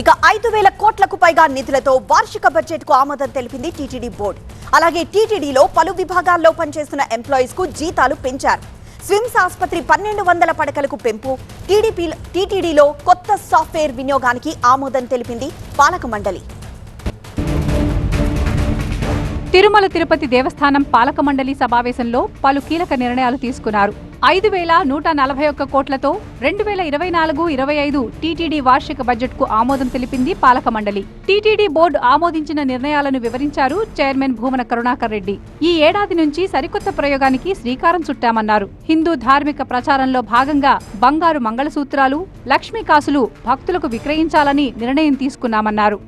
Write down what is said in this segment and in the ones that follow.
ఇక ఐదు వేల కోట్లకు పైగా నిధులతో వార్షిక బడ్జెట్కు ఆమోదం తెలిపింది టీటీడీ బోర్డు. అలాగే టీటీడీలో పలు విభాగాల్లో పనిచేస్తున్న ఎంప్లాయీస్కు జీతాలు పెంచారు. స్విమ్స్ ఆసుపత్రి పన్నెండు వందల పడకలకు పెంపు టీడీపీ టీటీడీలో కొత్త సాఫ్ట్వేర్ వినియోగానికి ఆమోదం తెలిపింది పాలక మండలి. తిరుమల తిరుపతి దేవస్థానం పాలక మండలి సమావేశంలో పలు కీలక నిర్ణయాలు తీసుకున్నారు. ఐదు వేల నూట నలభై ఒక్క కోట్లతో రెండు వేల ఇరవై నాలుగు ఇరవై ఐదు టీటీడీ వార్షిక బడ్జెట్కు ఆమోదం తెలిపింది పాలక మండలి. టీటీడీ బోర్డు ఆమోదించిన నిర్ణయాలను వివరించారు చైర్మన్ భూమన కరుణాకర్ రెడ్డి. ఈ ఏడాది నుంచి సరికొత్త ప్రయోగానికి శ్రీకారం చుట్టామన్నారు. హిందూ ధార్మిక ప్రచారంలో భాగంగా బంగారు మంగళసూత్రాలు లక్ష్మీకాసులు భక్తులకు విక్రయించాలని నిర్ణయం తీసుకున్నామన్నారు.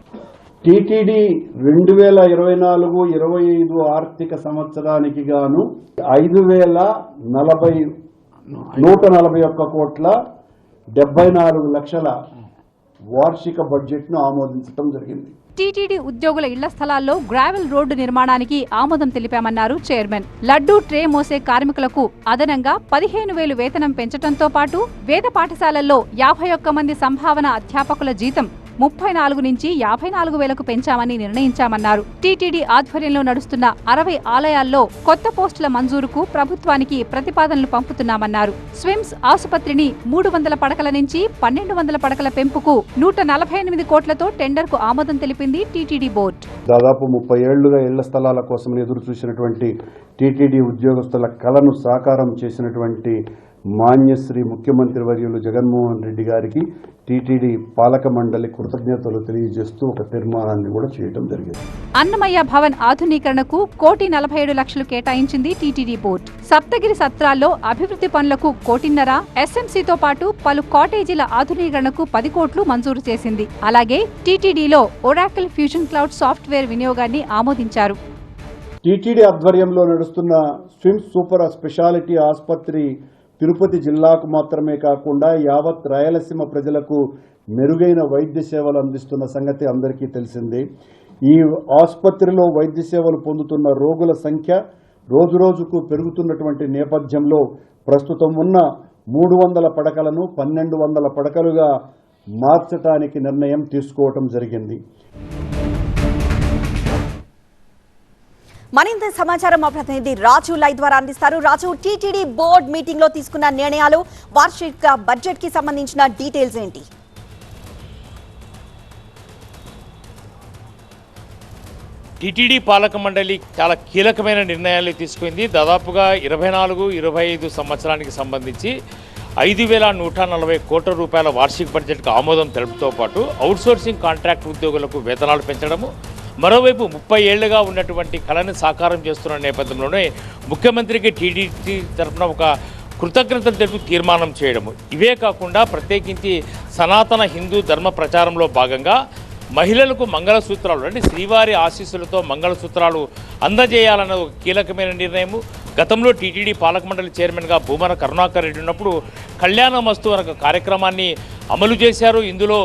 టీటీడీ రెండు వేల ఇరవై నాలుగు ఇరవై ఐదు ఆర్థిక సంవత్సరానికి గాను ఐదు వేల నలభై నూట నలభై ఒక్క కోట్ల డెబ్బై నాలుగు లక్షల వార్షిక బడ్జెట్ను ఆమోదించడం జరిగింది. టీటీడీ ఉద్యోగుల ఇళ్ళ స్థలాల్లో గ్రావెల్ రోడ్డు నిర్మాణానికి ఆమోదం తెలిపామన్నారు చైర్మన్. లడ్డూ ట్రే మోసే కార్మికులకు అదనంగా పదిహేను వేలు వేతనం పెంచడంతో పాటు వేద పాఠశాలల్లో యాభై ఒక్క మంది సంభావన అధ్యాపకుల జీతం ముప్పై నాలుగు నుంచి యాభై నాలుగు వేలకు పెంచామని నిర్ణయించామన్నారు. టీటీడీ ఆధ్వర్యంలో నడుస్తున్న అరవై ఆలయాల్లో కొత్త పోస్టుల మంజూరుకు ప్రభుత్వానికి ప్రతిపాదనలు పంపుతున్నామన్నారు. స్విమ్స్ ఆసుపత్రిని మూడు వందల పడకల నుంచి పన్నెండు వందల పడకల పెంపుకు నూట నలభై ఎనిమిది కోట్లతో టెండర్కు ఆమోదం తెలిపింది టీటీడీ బోర్డు. దాదాపు ముప్పై ఏళ్ళుగా ఇళ్ళ స్థలాల కోసం ఎదురు చూసినటువంటి టీటీడీ ఉద్యోగస్తుల కళను సాకారం చేసినటువంటి మాన్యశ్రీ ముఖ్యమంత్రి వర్యులు జగన్మోహన్ రెడ్డి గారికి టీటీడీ పాలక మండలి కృతజ్ఞతలు తెలియజేస్తూ ఒక తీర్మానాన్ని కూడా చేయడం జరిగింది. అన్నమయ్య భవన్ ఆధునీకరణకు కోటి నలభై ఏడు లక్షలు కేటాయించింది టీటీడీ బోర్డు. సప్తగిరి సత్రాల్లో అభివృద్ధి పనులకు కోటిన్నర ఎస్ఎంసీతో పాటు పలు కాటేజీల ఆధునీకరణకు పది కోట్లు మంజూరు చేసింది. అలాగే టీటీడీలో ఒరాకిల్ ఫ్యూజన్ క్లౌడ్ సాఫ్ట్వేర్ వినియోగాన్ని ఆమోదించారు. టీటీడీ ఆధ్వర్యంలో నడుస్తున్న స్విమ్స్ సూపర్ స్పెషాలిటీ ఆసుపత్రి తిరుపతి జిల్లాకు మాత్రమే కాకుండా యావత్ రాయలసీమ ప్రజలకు మెరుగైన వైద్య సేవలు అందిస్తున్న సంగతి అందరికీ తెలిసిందే. ఈ ఆసుపత్రిలో వైద్య సేవలు పొందుతున్న రోగుల సంఖ్య రోజురోజుకు పెరుగుతున్నటువంటి నేపథ్యంలో ప్రస్తుతం ఉన్న మూడు వందల పడకలను పన్నెండు వందల పడకలుగా మార్చటానికి నిర్ణయం తీసుకోవటం జరిగింది. మరింత సమాచారం మా ప్రతినిధి రాజు లైవ్ ద్వారా అందిస్తారు. రాజు టీటీడీ బోర్డు మీటింగ్లో తీసుకున్న నిర్ణయాలు వార్షిక బడ్జెట్కి సంబంధించిన డీటెయిల్స్ ఏంటి? టీటీడీ పాలక మండలి చాలా కీలకమైన నిర్ణయాలు తీసుకుంది. దాదాపుగా ఇరవై నాలుగు ఇరవై ఐదు సంవత్సరానికి సంబంధించి ఐదు వేల నూట నలభై కోట్ల రూపాయల వార్షిక బడ్జెట్కు ఆమోదం తెలుపుతో పాటు అవుట్సోర్సింగ్ కాంట్రాక్ట్ ఉద్యోగులకు వేతనాలు పెంచడము మరోవైపు ముప్పై ఏళ్ళుగా ఉన్నటువంటి కళను సాకారం చేస్తున్న నేపథ్యంలోనే ముఖ్యమంత్రికి టీడీపీ తరఫున ఒక కృతజ్ఞతలు తెలుపు తీర్మానం చేయడము. ఇవే కాకుండా ప్రత్యేకించి సనాతన హిందూ ధర్మ ప్రచారంలో భాగంగా మహిళలకు మంగళసూత్రాలు అంటే శ్రీవారి ఆశీస్సులతో మంగళసూత్రాలు అందజేయాలన్న ఒక కీలకమైన నిర్ణయము. గతంలో టీటీడీ పాలక మండలి చైర్మన్గా భూమన కరుణాకర్ రెడ్డి ఉన్నప్పుడు కళ్యాణమస్తు అనే కార్యక్రమాన్ని అమలు చేశారు. ఇందులో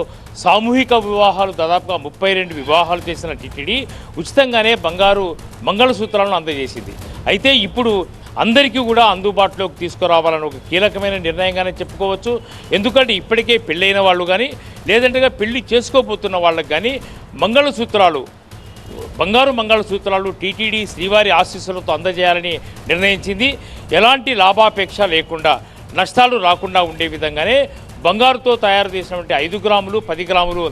సామూహిక వివాహాలు దాదాపుగా ముప్పై రెండు వివాహాలు చేసిన టీటీడీ ఉచితంగానే బంగారు మంగళసూత్రాలను అందజేసింది. అయితే ఇప్పుడు అందరికీ కూడా అందుబాటులోకి తీసుకురావాలని ఒక కీలకమైన నిర్ణయంగానే చెప్పుకోవచ్చు. ఎందుకంటే ఇప్పటికే పెళ్ళైన వాళ్ళు కానీ లేదంటే పెళ్ళి చేసుకోబోతున్న వాళ్ళకి కానీ మంగళసూత్రాలు బంగారు మంగళసూత్రాలు టీటీడీ శ్రీవారి ఆశీస్సులతో అందజేయాలని నిర్ణయించింది. ఎలాంటి లాభాపేక్ష లేకుండా నష్టాలు రాకుండా ఉండే విధంగానే బంగారుతో తయారు చేసినటువంటి ఐదు గ్రాములు పది గ్రాములు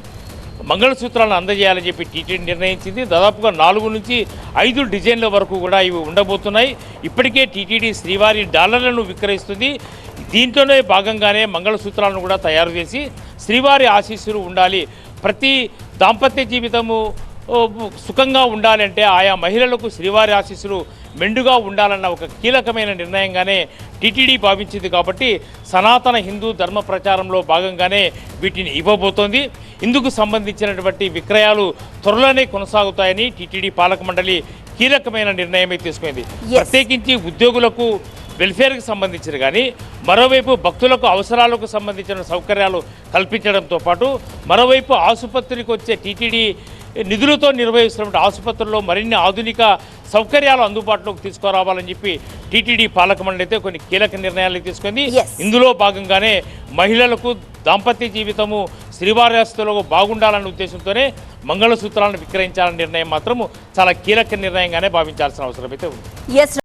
మంగళసూత్రాలను అందజేయాలని చెప్పి టీటీడీ నిర్ణయించింది. దాదాపుగా నాలుగు నుంచి ఐదు డిజైన్ల వరకు కూడా ఇవి ఉండబోతున్నాయి. ఇప్పటికే టీటీడీ శ్రీవారి డాలర్లను విక్రయిస్తుంది. దీంట్లోనే భాగంగానే మంగళసూత్రాలను కూడా తయారు చేసి శ్రీవారి ఆశీస్సులు ఉండాలి. ప్రతి దాంపత్య జీవితము సుఖంగా ఉండాలంటే ఆయా మహిళలకు శ్రీవారి ఆశీస్సులు మెండుగా ఉండాలన్న ఒక కీలకమైన నిర్ణయంగానే టీటీడీ భావించింది కాబట్టి సనాతన హిందూ ధర్మ ప్రచారంలో భాగంగానే వీటిని ఇవ్వబోతోంది. ఇందుకు సంబంధించినటువంటి విక్రయాలు త్వరలోనే కొనసాగుతాయని టీటీడీ పాలక మండలి కీలకమైన నిర్ణయమే తీసుకుంది. ప్రత్యేకించి ఉద్యోగులకు వెల్ఫేర్కి సంబంధించిన కానీ మరోవైపు భక్తులకు అవసరాలకు సంబంధించిన సౌకర్యాలు కల్పించడంతో పాటు మరోవైపు ఆసుపత్రికి వచ్చే టీటీడీ నిధులతో నిర్వహిస్తున్నటువంటి ఆసుపత్రుల్లో మరిన్ని ఆధునిక సౌకర్యాలు అందుబాటులోకి తీసుకురావాలని చెప్పి టీటీడీ పాలక మండలి అయితే కొన్ని కీలక నిర్ణయాలు తీసుకుంది. ఇందులో భాగంగానే మహిళలకు దాంపత్య జీవితము శ్రీవారస్తులకు బాగుండాలనే ఉద్దేశంతోనే మంగళసూత్రాలను విక్రయించాలనే నిర్ణయం మాత్రము చాలా కీలక నిర్ణయంగానే భావించాల్సిన అవసరం అయితే ఉంది